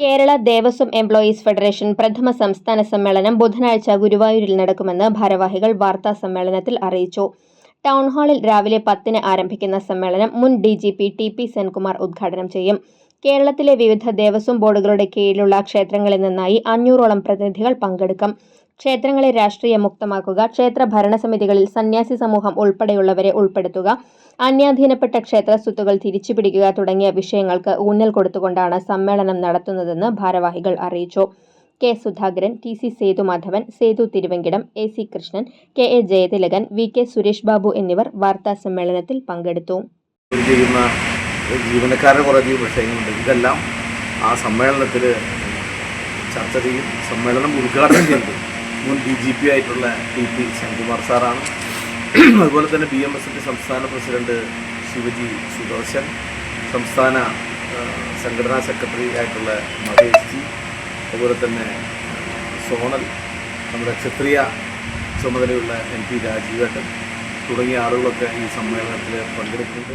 Kerala Devaswom employees federation പ്രഥമ സംസ്ഥാന സമ്മേളനം ബുധനാഴ്ച ഗുരുവായൂരിൽ നടക്കുമെന്ന് ഭാരവാഹികൾ വാർത്താ സമ്മേളനത്തിൽ അറിയിച്ചു. ടൗൺ ഹാളിൽ രാവിലെ പത്തിന് ആരംഭിക്കുന്ന സമ്മേളനം മുൻ D G P T P Senkumar ഉദ്ഘാടനം ചെയ്യും. കേരളത്തിലെ വിവിധ ദേവസ്വം ബോർഡുകളുടെ കീഴിലുള്ള ക്ഷേത്രങ്ങളിൽ നിന്നായി അഞ്ഞൂറോളം പ്രതിനിധികൾ പങ്കെടുക്കും. ക്ഷേത്രങ്ങളെ രാഷ്ട്രീയ മുക്തമാക്കുക ക്ഷേത്ര ഭരണസമിതികളിൽ സന്യാസി സമൂഹം ഉൾപ്പെടെയുള്ളവരെ ഉൾപ്പെടുത്തുക അന്യാധീനപ്പെട്ട ക്ഷേത്ര സ്വത്തുകൾ തിരിച്ചുപിടിക്കുക തുടങ്ങിയ വിഷയങ്ങൾക്ക് ഊന്നൽ കൊടുത്തുകൊണ്ടാണ് സമ്മേളനം നടത്തുന്നതെന്ന് ഭാരവാഹികൾ അറിയിച്ചു. K. Sudhakaran T. C. Sethu Madhavan Sethu Thiruvankidam A. C. Krishnan K. A. Jayathilakan V. K. Suresh Babu എന്നിവർ വാർത്താ സമ്മേളനത്തിൽ പങ്കെടുത്തു. ജീവനക്കാരുടെ ഇതെല്ലാം ആ സമ്മേളനത്തിൽ ചർച്ച ചെയ്യും സമ്മേളനം ഉദ്ഘാടനം ചെയ്തത് മുൻ ഡി ജി പി ആയിട്ടുള്ള ടി പി ശിവകുമാർ സാറാണ്. അതുപോലെ തന്നെ ബി എം എസിന്റെ സംസ്ഥാന പ്രസിഡന്റ് ശിവജി സുദർശൻ സംസ്ഥാന സംഘടനാ സെക്രട്ടറി ആയിട്ടുള്ള മഹേഷ് ജി അതുപോലെ തന്നെ സോണൽ നമ്മുടെ ക്ഷത്രിയ ചുമതലയുള്ള എം പി രാജീവേട്ടൻ തുടങ്ങിയ ആളുകളൊക്കെ ഈ സമ്മേളനത്തിൽ പങ്കെടുക്കുന്നുണ്ട്.